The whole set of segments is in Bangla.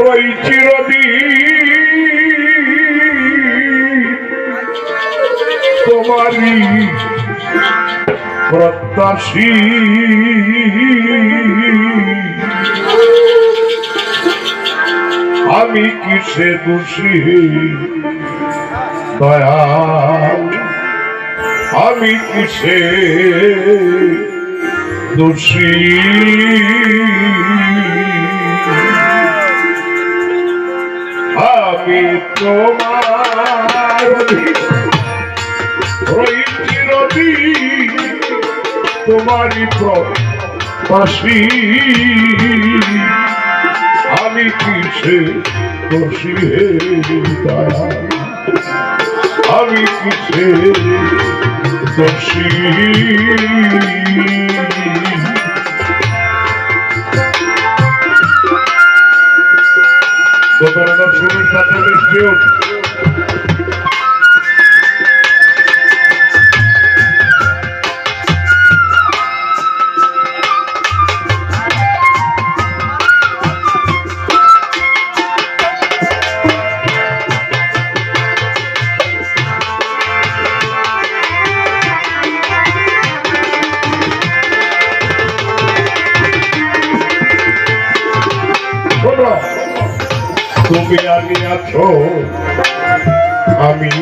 ওই চিরদিন তোমারই আমি কিসে দোষী? দয়াল। আমি কিসে দোষী। আমি তোমার ওই চিরদিন তোমারই পাশি আমি কিসে দোষী হে আমি কিসে দোষী দোকানটা শুরুর সাথে বৃষ্টি শোনো আগে আছো আমি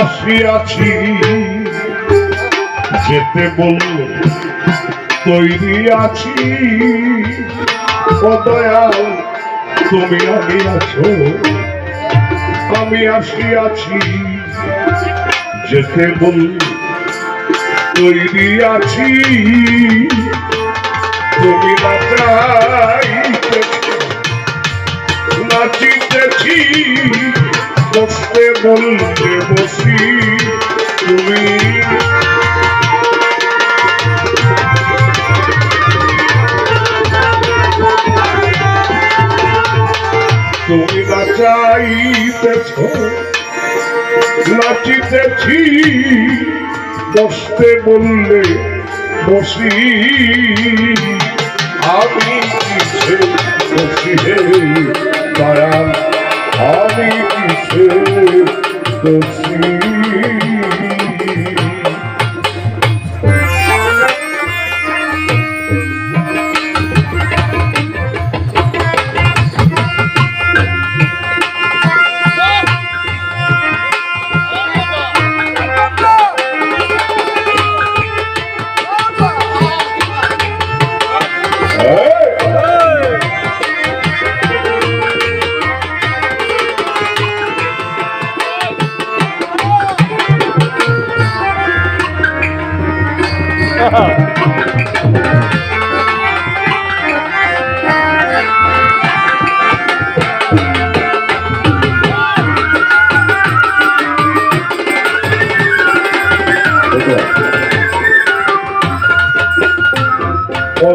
আসিয়াছি। যেতে বলল তৈরি আছি। দয়াল, তুমি আগে আছো আমি আসিয়াছি। যেতে বলল তৈরি আছি। তুমি না বসতে বলতে বসি তুমি। তুমি না চাইতেছ, নাচিতেছি বসতে বললে বসি। আমি বসি হে দয়াল আমি কিসে বসি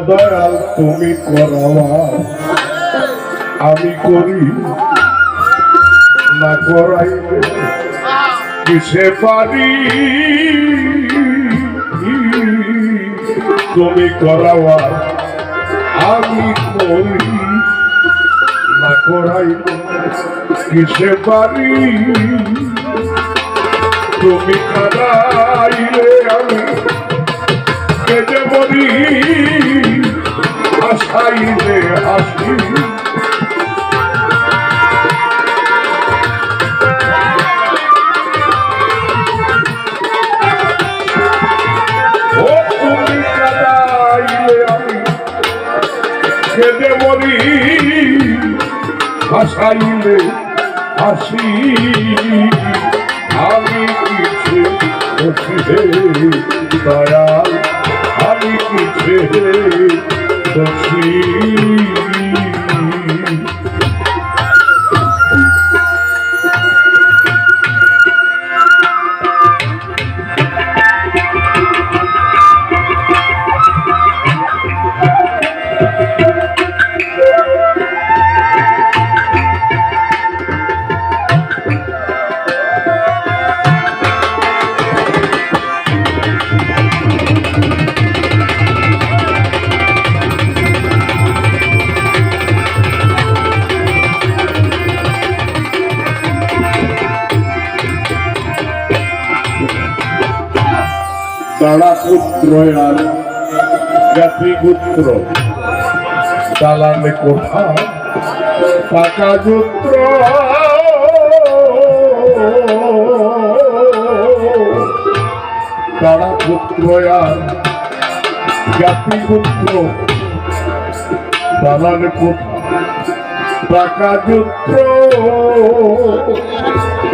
দয়াল তুমি করাওয়া আমি করি না করাইলে কিসে পারি? তুমি করাওয়া আমি করি না করাইলে কিসে পারি? তুমি কাদাইলে হাসাইলে হাসি কেটে বলি হাসাইলে হাসি আমি কিছু খুশি হে দয়াল আমি কিছু খুশি তারা পুত্র আর জাতি পুত্র দালানে কোঠা তারা পুত্র আর জাতি পুত্র দালানে কোঠা টাকা যুত্র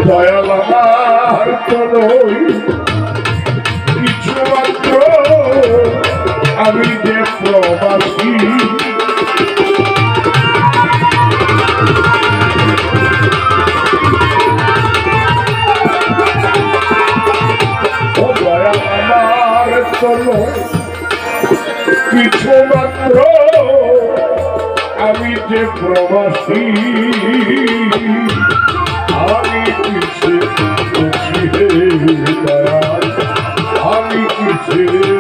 দয়াল আমি যে প্রবাসী। আমার চলো। কিছু মাত্র আমি যে প্রবাসী। আমি খুশি আমি কিসে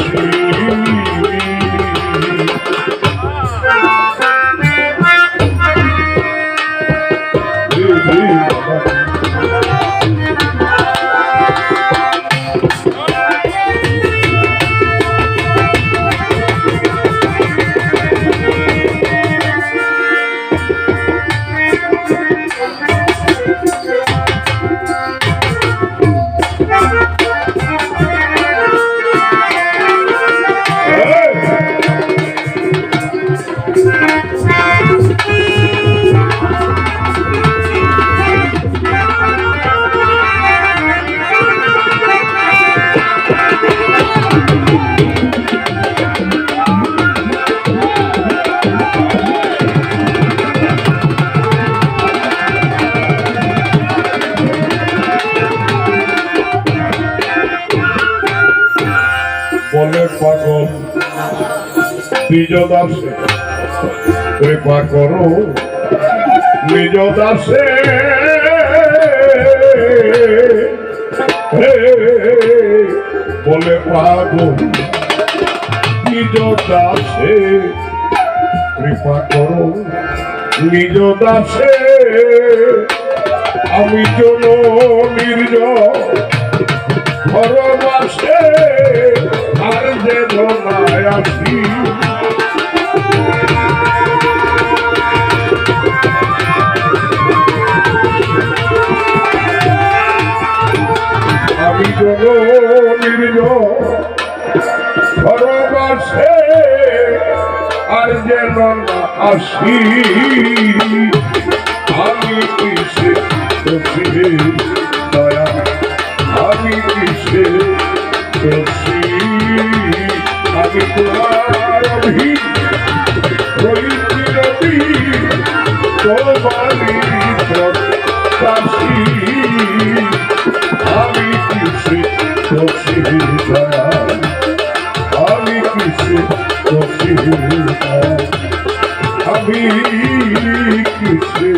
খুশি হে বলে পাগল নিজ দাসে কৃপা করো। নিজ দাসে। বলে পাগল। নিজ দাসে। কৃপা করো। নিজ দাসে। আমি জন নির্জন পরবাসে আর যে ধনায় আসি। নির্জ পরবাসে আর যেন না আসি। আমি কিসে খুশি? দয়া, আমি কিসে আমি তোমার আমি কিসে আমি খুশি আমি খুশি